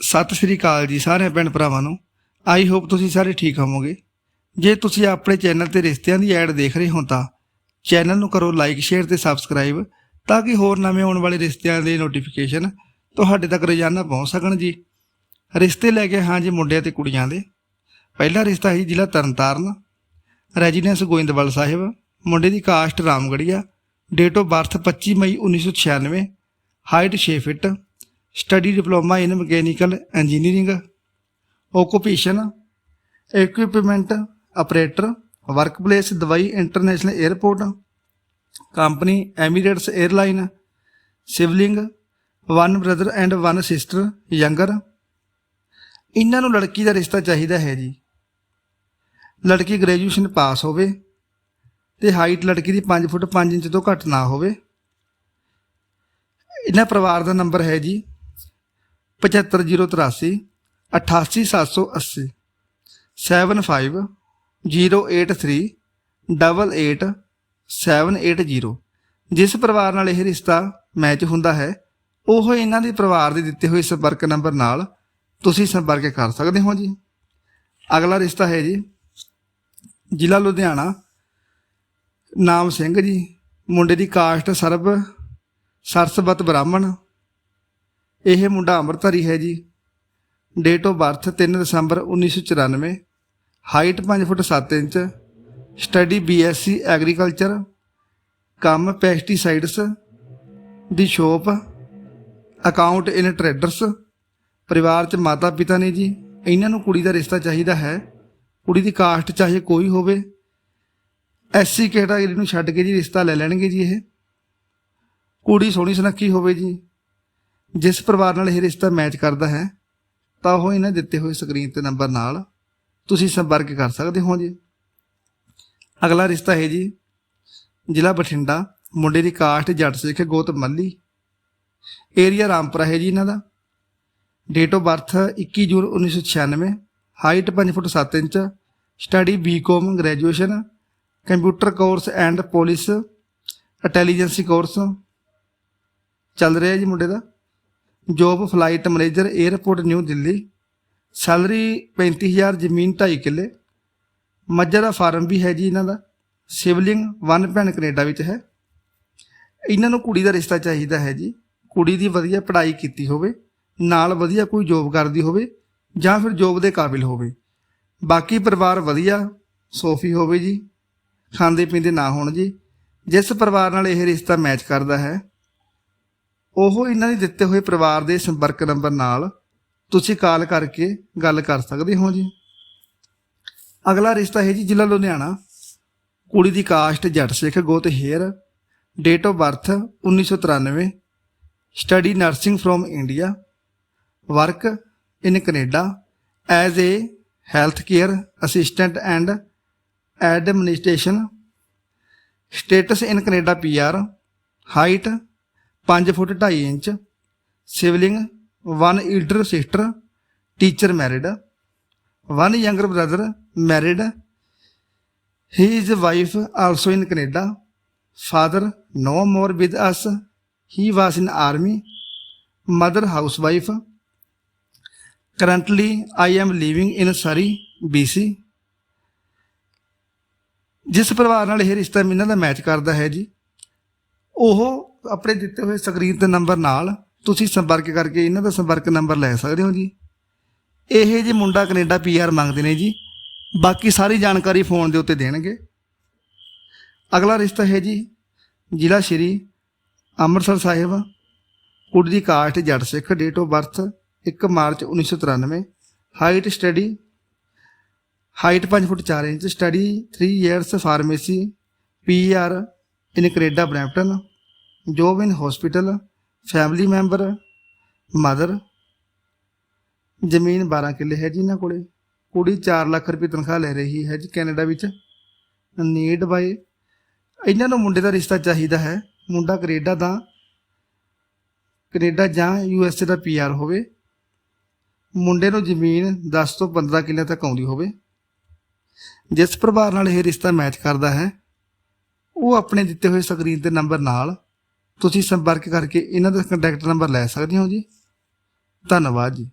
ਸਤਿ ਸ੍ਰੀ ਅਕਾਲ ਜੀ ਸਾਰੇ ਭੈਣ ਭਰਾਵਾਂ ਨੂੰ। ਆਈ ਹੋਪ ਤੁਸੀਂ ਸਾਰੇ ਠੀਕ ਹੋਵੋਗੇ। ਜੇ ਤੁਸੀਂ ਆਪਣੇ ਚੈਨਲ ਤੇ ਰਿਸ਼ਤਿਆਂ ਦੀ ਐਡ ਦੇਖ ਰਹੇ ਹੋ ਤਾਂ ਚੈਨਲ ਨੂੰ ਕਰੋ ਲਾਈਕ ਸ਼ੇਅਰ ਤੇ ਸਬਸਕ੍ਰਾਈਬ ਤਾਂ ਕਿ ਹੋਰ ਨਵੇਂ ਆਉਣ ਵਾਲੇ ਰਿਸ਼ਤਿਆਂ ਦੇ ਨੋਟੀਫਿਕੇਸ਼ਨ ਤੁਹਾਡੇ ਤੱਕ ਰੋਜ਼ਾਨਾ ਪਹੁੰਚ ਸਕਣ ਜੀ। ਰਿਸ਼ਤੇ ਲੈ ਕੇ ਹਾਂ ਜੀ ਮੁੰਡਿਆਂ ਤੇ ਕੁੜੀਆਂ ਦੇ। ਪਹਿਲਾ ਰਿਸ਼ਤਾ ਹੈ ਜ਼ਿਲ੍ਹਾ ਤਰਨਤਾਰਨ, ਰੈਜ਼ੀਡੈਂਸ ਗੋਇੰਦਵਾਲ ਸਾਹਿਬ। ਮੁੰਡੇ ਦੀ caste Ramgarhia date of birth 25 ਮਈ 1996 height 6 feet study diploma in mechanical engineering, occupation, equipment, operator, workplace, Dubai international airport company, Emirates airline siblings, one brother and one sister, younger. ਇਹਨਾਂ ਨੂੰ ਲੜਕੀ ਦਾ ਰਿਸ਼ਤਾ ਚਾਹੀਦਾ ਹੈ ਜੀ। ਲੜਕੀ ਗ੍ਰੈਜੂਏਸ਼ਨ ਪਾਸ ਹੋਵੇ ਤੇ ਹਾਈਟ ਲੜਕੀ ਦੀ 5 ਫੁੱਟ 5 ਇੰਚ ਤੋਂ ਘੱਟ ਨਾ ਹੋਵੇ। ਇਹਨਾਂ ਪਰਿਵਾਰ ਦਾ ਨੰਬਰ ਹੈ ਜੀ 75083 88780 75083 780 ਜਿਸ ਪਰਿਵਾਰ ਨਾਲ ਇਹ ਰਿਸ਼ਤਾ ਮੈਚ ਹੁੰਦਾ ਹੈ, ਉਹ ਇਹਨਾਂ ਦੇ ਪਰਿਵਾਰ ਦੇ ਦਿੱਤੇ ਹੋਏ ਸੰਪਰਕ ਨੰਬਰ ਨਾਲ ਤੁਸੀਂ ਸੰਪਰਕ ਕਰ ਸਕਦੇ ਹੋ ਜੀ। ਅਗਲਾ ਰਿਸ਼ਤਾ ਹੈ ਜੀ, ਜ਼ਿਲ੍ਹਾ ਲੁਧਿਆਣਾ, ਨਾਮ ਸਿੰਘ ਜੀ। ਮੁੰਡੇ ਦੀ ਕਾਸਟ ਸਰਬ, ਸਰਸਵਤ ਬ੍ਰਾਹਮਣ ਇਹ ਮੁੰਡਾ ਅੰਮ੍ਰਿਤਧਾਰੀ ਹੈ ਜੀ। ਡੇਟ ਆਫ ਬਰਥ 3 ਦਸੰਬਰ 1994 height 5 foot 7 inch. Study BSc agriculture ਕੰਮ ਪੈਸਟੀਸਾਈਡਸ ਦੀ ਸ਼ੋਪ ਅਕਾਊਂਟ ਇਨ ਟ੍ਰੇਡਰਸ ਪਰਿਵਾਰ ਚ ਮਾਤਾ ਪਿਤਾ ਨੇ ਜੀ। ਇਹਨਾਂ ਨੂੰ ਕੁੜੀ ਦਾ ਰਿਸ਼ਤਾ ਚਾਹੀਦਾ ਹੈ। ਕੁੜੀ ਦੀ ਕਾਸਟ ਚਾਹੇ ਕੋਈ ਹੋਵੇ। ਐਸਸੀ ਕੈਟਾਗਰੀ ਨੂੰ ਛੱਡ ਕੇ ਜੀ ਰਿਸ਼ਤਾ ਲੈ ਲੈਣਗੇ ਜੀ ਇਹ। ਕੁੜੀ ਸੋਹਣੀ ਸੁਨੱਖੀ ਹੋਵੇ ਜੀ। ਜਿਸ ਪਰਿਵਾਰ ਨਾਲ ਇਹ ਰਿਸ਼ਤਾ ਮੈਚ ਕਰਦਾ ਹੈ, ਤਾਂ ਉਹ ਇਹਨਾਂ ਦਿੱਤੇ ਹੋਏ ਸਕਰੀਨ ਤੇ ਨੰਬਰ ਨਾਲ ਤੁਸੀਂ ਸੰਪਰਕ ਕਰ ਸਕਦੇ ਹੋ ਜੀ। ਅਗਲਾ ਰਿਸ਼ਤਾ ਹੈ ਜੀ, ਜ਼ਿਲ੍ਹਾ ਬਠਿੰਡਾ, ਮੁੰਡੇ ਦੀ ਕਾਸਟ ਜੱਟ ਸਿੱਖ ਗੋਤ ਮੱਲੀ। ਏਰੀਆ ਰਾਮਪੁਰਾ ਹੈ ਜੀ ਇਹਨਾਂ ਦਾ। Date of birth 21 June 1996 height 5 feet 7 inch study BCom graduation computer course and police intelligence course ਚੱਲ ਰਿਹਾ ਜੀ ਮੁੰਡੇ ਦਾ। Job flight manager airport New Delhi, salary 35000 ਜ਼ਮੀਨ 2.5 ਕਿੱਲੇ। ਮੱਝਾਂ ਦਾ ਫਾਰਮ ਵੀ ਹੈ ਜੀ ਇਹਨਾਂ ਦਾ। ਸਿਵਲਿੰਗ ਵਨ ਭੈਣ ਕੈਨੇਡਾ ਵਿੱਚ ਹੈ। ਇਹਨਾਂ ਨੂੰ ਕੁੜੀ ਦਾ ਰਿਸ਼ਤਾ ਚਾਹੀਦਾ ਹੈ ਜੀ। ਕੁੜੀ ਦੀ ਵਧੀਆ ਪੜ੍ਹਾਈ ਕੀਤੀ ਹੋਵੇ, ਨਾਲ ਵਧੀਆ ਕੋਈ ਜੋਬ ਕਰਦੀ ਹੋਵੇ, ਜਾਂ ਫਿਰ ਜੋਬ ਦੇ ਕਾਬਿਲ ਹੋਵੇ। ਬਾਕੀ ਪਰਿਵਾਰ ਵਧੀਆ, ਸੋਫੀ ਹੋਵੇ ਜੀ। ਖਾਂਦੇ ਪੀਂਦੇ ਨਾ ਹੋਣ ਜੀ। ਜਿਸ ਪਰਿਵਾਰ ਨਾਲ ਇਹ ਰਿਸ਼ਤਾ ਮੈਚ ਕਰਦਾ ਹੈ ਉਹ ਇਹਨਾਂ ਦੇ ਦਿੱਤੇ ਹੋਏ ਪਰਿਵਾਰ ਦੇ ਸੰਪਰਕ ਨੰਬਰ ਨਾਲ ਤੁਸੀਂ ਕਾਲ ਕਰਕੇ ਗੱਲ ਕਰ ਸਕਦੇ ਹੋ ਜੀ। ਅਗਲਾ ਰਿਸ਼ਤਾ ਹੈ ਜੀ ਜ਼ਿਲ੍ਹਾ ਲੁਧਿਆਣਾ। ਕੁੜੀ ਦੀ ਕਾਸਟ ਜੱਟ ਸਿੱਖ ਗੋਤ Hayer. Date of birth 1993 study nursing from India work in Canada as a health care assistant and administration status in Canada PR height 5 feet 2.5 inch siblings one elder sister teacher married one younger brother married he is wife also in Canada father no more with us he was in army mother house wife currently I am living in Surrey BC ਜਿਸ ਪਰਿਵਾਰ ਨਾਲ ਇਹ ਰਿਸ਼ਤਾ ਇਹਨਾਂ ਦਾ match ਕਰਦਾ ਹੈ ਜੀ ਉਹ ਆਪਣੇ ਦਿੱਤੇ ਹੋਏ ਸਕਰੀਨ ਤੇ ਨੰਬਰ ਨਾਲ ਤੁਸੀਂ ਸੰਪਰਕ ਕਰਕੇ ਇਹਨਾਂ ਦਾ ਸੰਪਰਕ ਨੰਬਰ ਲੈ ਸਕਦੇ ਹੋ ਜੀ। ਇਹ ਜੀ ਮੁੰਡਾ ਕੈਨੇਡਾ ਪੀਆਰ ਮੰਗਦੇ ਨੇ ਜੀ। ਬਾਕੀ ਸਾਰੀ ਜਾਣਕਾਰੀ ਫੋਨ ਦੇ ਉੱਤੇ ਦੇਣਗੇ। ਅਗਲਾ ਰਿਸ਼ਤਾ ਹੈ ਜੀ ਜ਼ਿਲ੍ਹਾ ਸ਼੍ਰੀ ਅੰਮ੍ਰਿਤਸਰ ਸਾਹਿਬ। ਕੁੜੀ ਦੀ caste Jat Sikh date of birth 1 March 1993 height study height 5 feet 4 inch. Study 3 years pharmacy PR in Canada Brampton job in hospital, family member, mother. ਜ਼ਮੀਨ 12 ਕਿੱਲੇ ਹੈ ਜੀ ਇਹਨਾਂ ਕੋਲੇ। ਕੁੜੀ 4 ਲੱਖ ਰੁਪਏ ਤਨਖਾਹ ਲੈ ਰਹੀ ਹੈ ਜੀ ਕੈਨੇਡਾ ਵਿੱਚ। ਨੀਡ ਬਾਈ ਇਹਨਾਂ ਨੂੰ ਮੁੰਡੇ ਦਾ ਰਿਸ਼ਤਾ ਚਾਹੀਦਾ ਹੈ। ਮੁੰਡਾ ਕੈਨੇਡਾ ਦਾ ਕੈਨੇਡਾ ਜਾਂ ਯੂ ਐਸ ਏ ਦਾ ਪੀਆਰ ਹੋਵੇ। ਮੁੰਡੇ ਨੂੰ ਜ਼ਮੀਨ 10 ਤੋਂ 15 ਕਿੱਲੇ ਤੱਕ ਆਉਂਦੀ ਹੋਵੇ। ਜਿਸ ਪਰਿਵਾਰ ਨਾਲ ਇਹ ਰਿਸ਼ਤਾ ਮੈਚ ਕਰਦਾ ਹੈ, ਉਹ ਆਪਣੇ ਦਿੱਤੇ ਹੋਏ ਸਕਰੀਨ ਤੇ ਨੰਬਰ ਨਾਲ ਤੁਸੀਂ ਸੰਪਰਕ ਕਰਕੇ ਇਹਨਾਂ ਦਾ ਕੰਟੈਕਟ ਨੰਬਰ ਲੈ ਸਕਦੇ ਹੋ ਜੀ। ਧੰਨਵਾਦ ਜੀ।